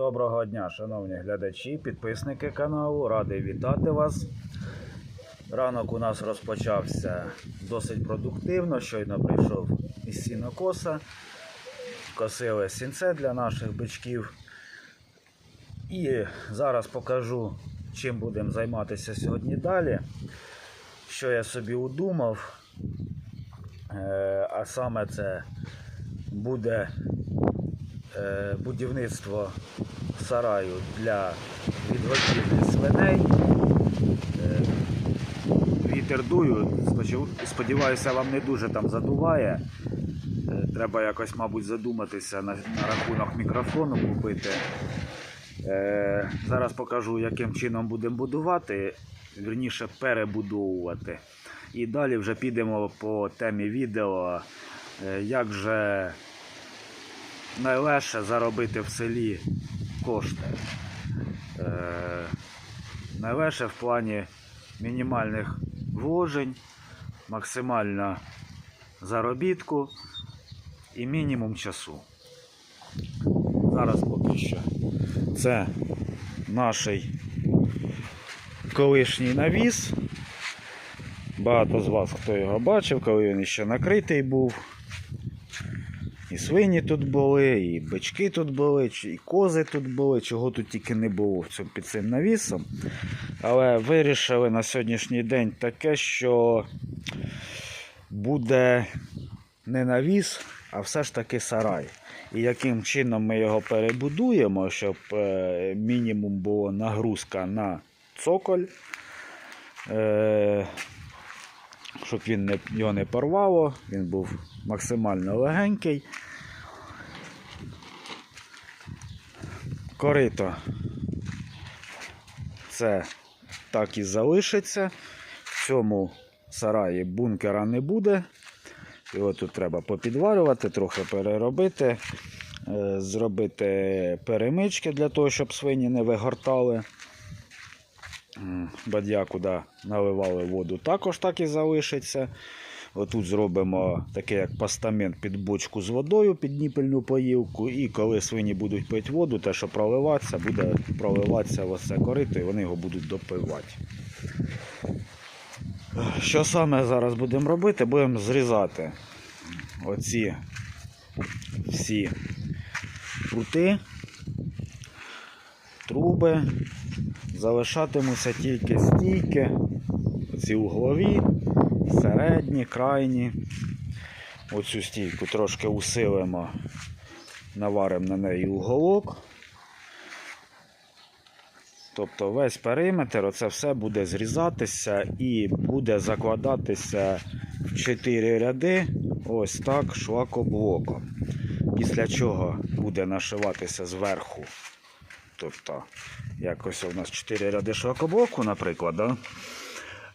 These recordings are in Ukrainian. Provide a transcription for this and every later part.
Доброго дня, шановні глядачі, підписники каналу. Радий вітати вас. Ранок у нас розпочався досить продуктивно. Щойно прийшов із сінокоса. Косили сінце для наших бичків. І зараз покажу, чим будемо займатися сьогодні далі. Що я собі удумав. Е, А саме це буде будівництво сараю для відгодівлі свиней. Е, Вітер дую, сподіваюся, вам не дуже там задуває. Е, Треба якось, мабуть, задуматися на, рахунок мікрофону купити. Е, зараз покажу, яким чином будемо будувати, вірніше перебудовувати. І далі вже підемо по темі відео, е, як же найлегше заробити в селі кошти. Е, найлегше в плані мінімальних вложень, максимальна заробітку і мінімум часу. Зараз поки що. Це наш колишній навіс. Багато з вас хто його бачив, коли він ще накритий був. І свині тут були, і бички тут були, і кози тут були, чого тут тільки не було під цим навісом. Але вирішили на сьогоднішній день таке, що буде не навіс, а все ж таки сарай. І яким чином ми його перебудуємо, щоб е, мінімум була нагрузка на цоколь, е, щоб він не, його не порвало, він був максимально легенький. Корито це так і залишиться. В цьому сараї бункера не буде. Його тут треба попідварювати, трохи переробити, е, зробити перемички для того, щоб свині не вигортали. М, Бадья, куди наливали воду, також так і залишиться. Отут зробимо таке як постамент під бочку з водою, під ніпельну поїлку. І коли свині будуть пити воду, те, що проливатися, буде проливатися оце корито, і вони його будуть допивати. Що саме зараз будемо робити? Будемо зрізати оці всі прути, труби. Залишатимуться тільки стійки, ці углові, середні, крайні. Оцю стійку трошки усилимо, наваримо на неї уголок. Тобто весь периметр, оце все буде зрізатися і буде закладатися в 4 ряди, ось так, шлакоблоком. Після чого буде нашиватися зверху. Тобто, якось у нас 4 ряди шлакоблоку, наприклад. Да?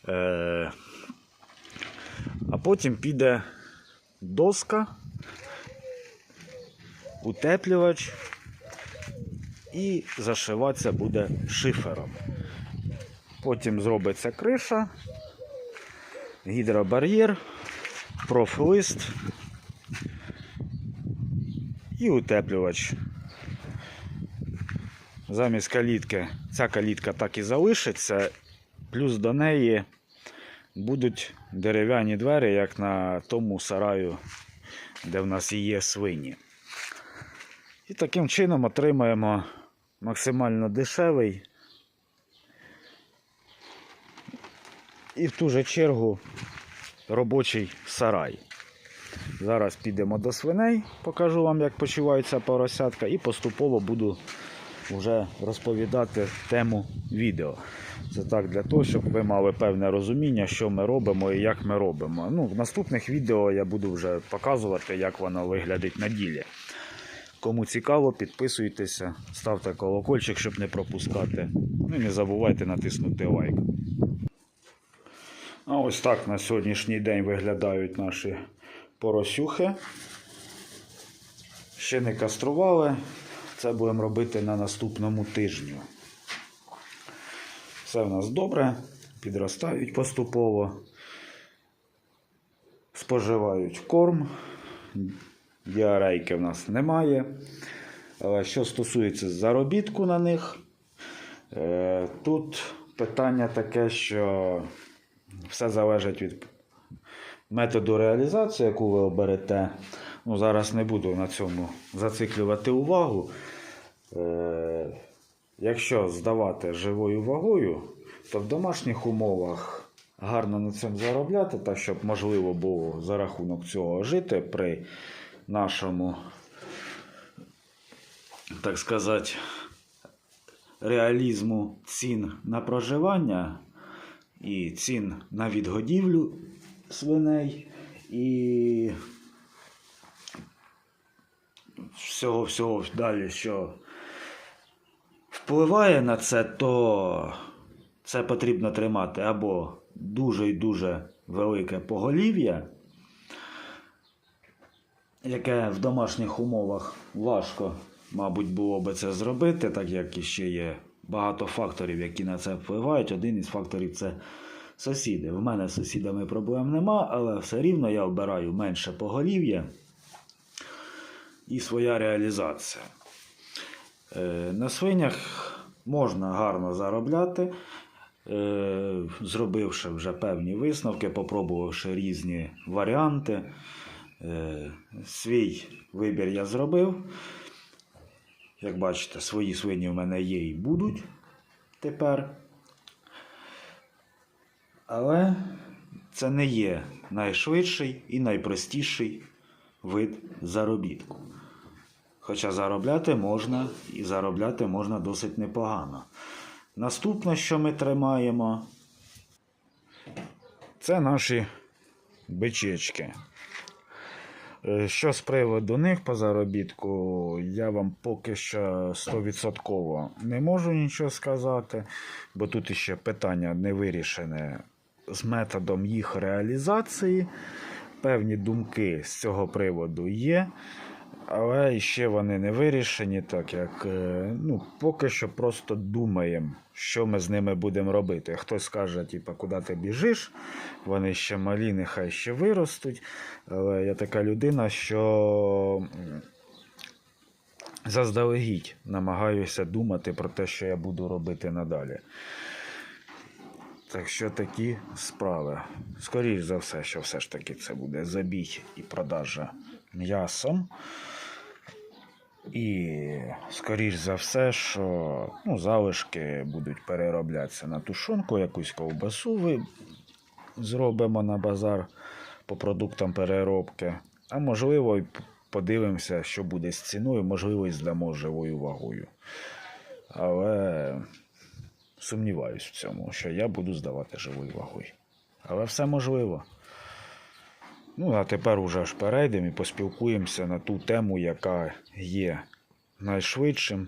Е, а потім піде доска, утеплювач і зашиватися буде шифером. Потім зробиться криша, гідробар'єр, профлист і утеплювач. Замість калітки ця калітка так і залишиться, плюс до неї будуть дерев'яні двері, як на тому сараю, де в нас є свині. І таким чином отримаємо максимально дешевий і в ту же чергу робочий сарай. Зараз підемо до свиней, покажу вам, як почувається поросятка, і поступово буду вже розповідати тему відео. Це так для того, щоб ви мали певне розуміння, що ми робимо і як ми робимо. Ну, в наступних відео я буду вже показувати, як воно виглядить на ділі. Кому цікаво, підписуйтеся, ставте колокольчик, щоб не пропускати. Ну і не забувайте натиснути лайк. А ось так на сьогоднішній день виглядають наші поросюхи. Ще не кастрували. Це будемо робити на наступному тижню. Все в нас добре, підростають поступово, споживають корм, діарейки в нас немає. Але що стосується заробітку на них, е, тут питання таке, що все залежить від методу реалізації, яку ви оберете. Ну, зараз не буду на цьому зациклювати увагу. Е, якщо здавати живою вагою, то в домашніх умовах гарно на цьому заробляти, так щоб можливо було за рахунок цього жити при нашому, так сказати, реалізму цін на проживання і цін на відгодівлю свиней і всього всього далі, що впливає на це, то це потрібно тримати або дуже і дуже велике поголів'я, яке в домашніх умовах важко, мабуть, було би це зробити, так як іще є багато факторів, які на це впливають. Один із факторів це сусіди. В мене з сусідами проблем нема, але все рівно я обираю менше поголів'я і своя реалізація. Е, На свинях можна гарно заробляти, е, зробивши вже певні висновки, попробувавши різні варіанти. Е, Свій вибір я зробив. Як бачите, свої свині в мене є і будуть тепер. Але це не є найшвидший і найпростіший вид заробітку. Хоча заробляти можна і заробляти можна досить непогано. Наступне, що ми тримаємо, це наші бичечки. Е, Що з приводу них по заробітку, я вам поки що 100% не можу нічого сказати, бо тут іще питання не вирішене з методом їх реалізації. Певні думки з цього приводу є, але ще вони не вирішені, так як е, ну, поки що просто думаємо, що ми з ними будемо робити. Хтось скаже, типу, куди ти біжиш, вони ще малі, нехай ще виростуть. Але я така людина, що заздалегідь намагаюся думати про те, що я буду робити надалі. Так що такі справи. Скоріше за все, що все ж таки це буде забій і продажа м'ясом. І скоріш за все, що ну, залишки будуть перероблятися на тушонку, якусь ковбасу ви зробимо на базар по продуктам переробки. А можливо, подивимося, що буде з ціною, можливо, і здамо живою вагою. Але сумніваюсь в цьому, що я буду здавати живою вагою. Але все можливо. Ну, а тепер уже ж перейдемо і поспілкуємося на ту тему, яка є найшвидшим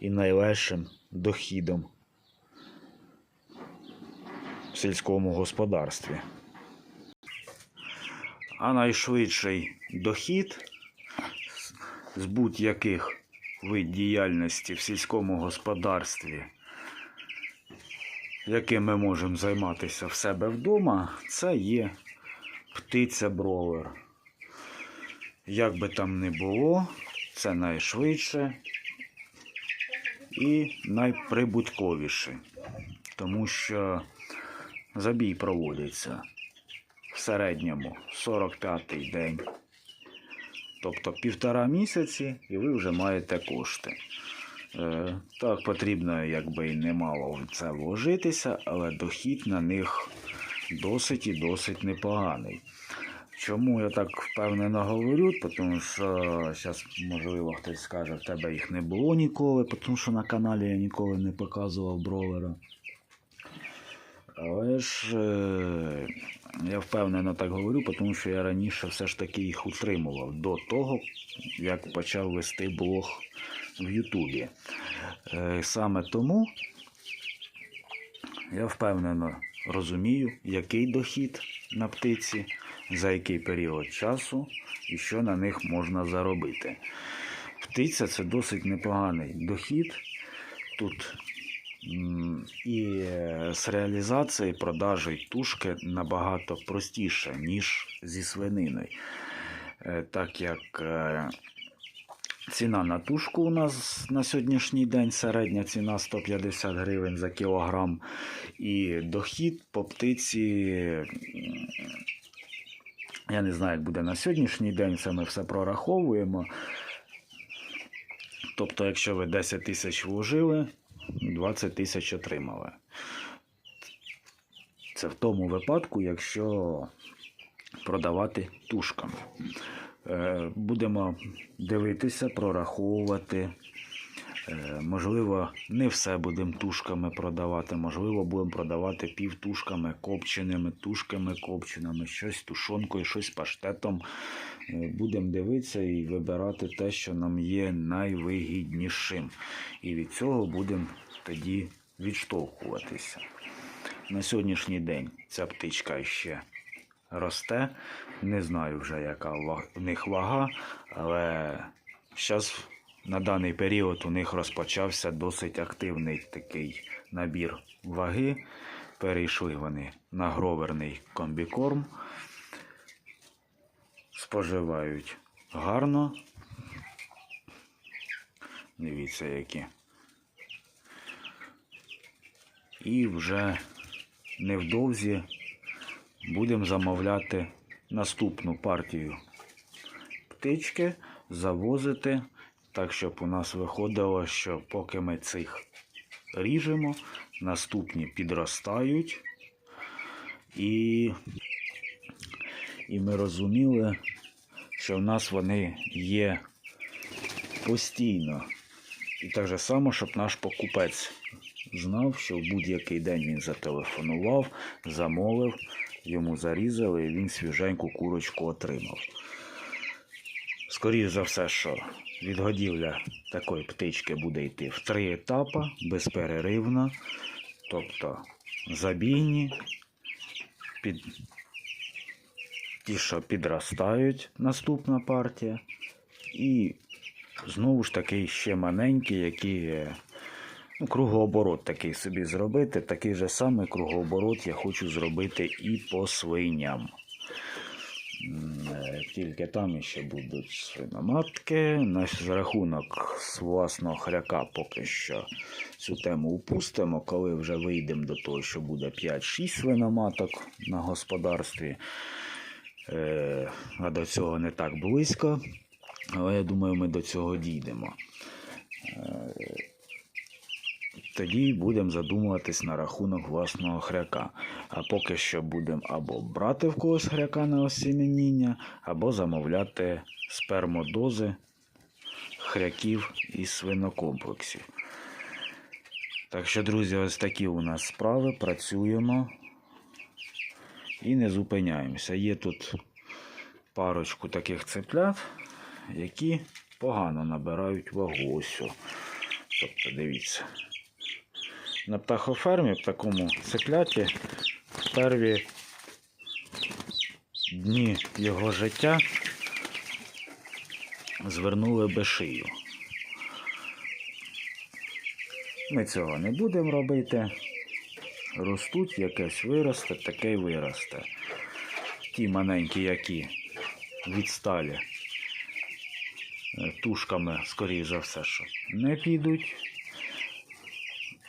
і найлегшим дохідом в сільському господарстві. А найшвидший дохід з будь-яких вид діяльності в сільському господарстві, яким ми можемо займатися в себе вдома, це є птиця бровер. Як би там не було, це найшвидше і найприбутковіше, тому що забій проводиться в середньому 45-й день. Тобто півтора місяці, і ви вже маєте кошти. Е, так, потрібно якби і немало в це вложитися, але дохід на них досить і досить непоганий. Чому я так впевнено говорю? Тому що зараз, можливо, хтось скаже, в тебе їх не було ніколи, тому що на каналі я ніколи не показував бровера. Але ж е, я впевнено так говорю, тому що я раніше все ж таки їх утримував до того, як почав вести блог в Ютубі. Е, саме тому я впевнено розумію, який дохід на птиці, за який період часу і що на них можна заробити. Птиця це досить непоганий дохід. Тут і з реалізації продажі тушки набагато простіше, ніж зі свининою. Е, Так як е, Ціна на тушку у нас на сьогоднішній день середня ціна 150 гривень за кілограм. І дохід по птиці. Я не знаю, як буде на сьогоднішній день, це ми все прораховуємо. Тобто, якщо ви 10 тисяч вложили, 20 тисяч отримали. Це в тому випадку, якщо продавати тушками. Е, Будемо дивитися, прораховувати. Е, Можливо, не все будемо тушками продавати, можливо, будемо продавати півтушками, копченими, тушками копченими, щось тушонкою, щось паштетом. Е, Будемо дивитися і вибирати те, що нам є найвигіднішим. І від цього будемо тоді відштовхуватися. На сьогоднішній день ця птичка ще росте. Не знаю вже, яка в них вага, але зараз на даний період у них розпочався досить активний такий набір ваги. Перейшли вони на гроверний комбікорм. Споживають гарно. Дивіться, які. І вже невдовзі будемо замовляти наступну партію птички, завозити, так, щоб у нас виходило, що поки ми цих ріжемо, наступні підростають. І, і ми розуміли, що в нас вони є постійно. І так же само, щоб наш покупець знав, що в будь-який день він зателефонував, замовив, йому зарізали, і він свіженьку курочку отримав. Скоріше за все, що відгодівля такої птички буде йти в три етапи, безперервно, тобто забійні, під... ті, що підростають, наступна партія, і знову ж таки ще маленькі, які кругооборот такий собі зробити. Такий же самий кругооборот я хочу зробити і по свиням. Е, Тільки там ще будуть свиноматки. На рахунок власного хряка поки що цю тему упустимо. Коли вже вийдемо до того, що буде 5-6 свиноматок на господарстві. Е, а до цього не так близько. Але я думаю, ми до цього дійдемо. Тоді будемо задумуватись на рахунок власного хряка. А поки що будемо або брати в когось хряка на осінення, або замовляти спермодози хряків із свинокомплексів. Так що, друзі, ось такі у нас справи. Працюємо і не зупиняємося. Є тут парочку таких цеплят, які погано набирають вагу. Ось. Тобто, дивіться. На птахофермі в такому цепляті в перві дні його життя звернули би шию. Ми цього не будемо робити. Ростуть, якесь виросте, таке й виросте. Ті маленькі, які відсталі е, тушками, скоріш за все, що не підуть.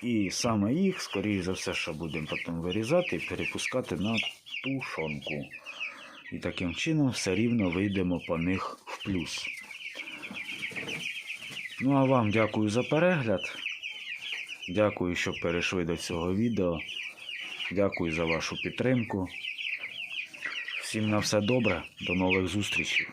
І саме їх, скоріш за все, що будемо потім вирізати і перепускати на тушонку. І таким чином все рівно вийдемо по них в плюс. Ну а вам дякую за перегляд. Дякую, що перейшли до цього відео. Дякую за вашу підтримку. Всім на все добре. До нових зустрічей.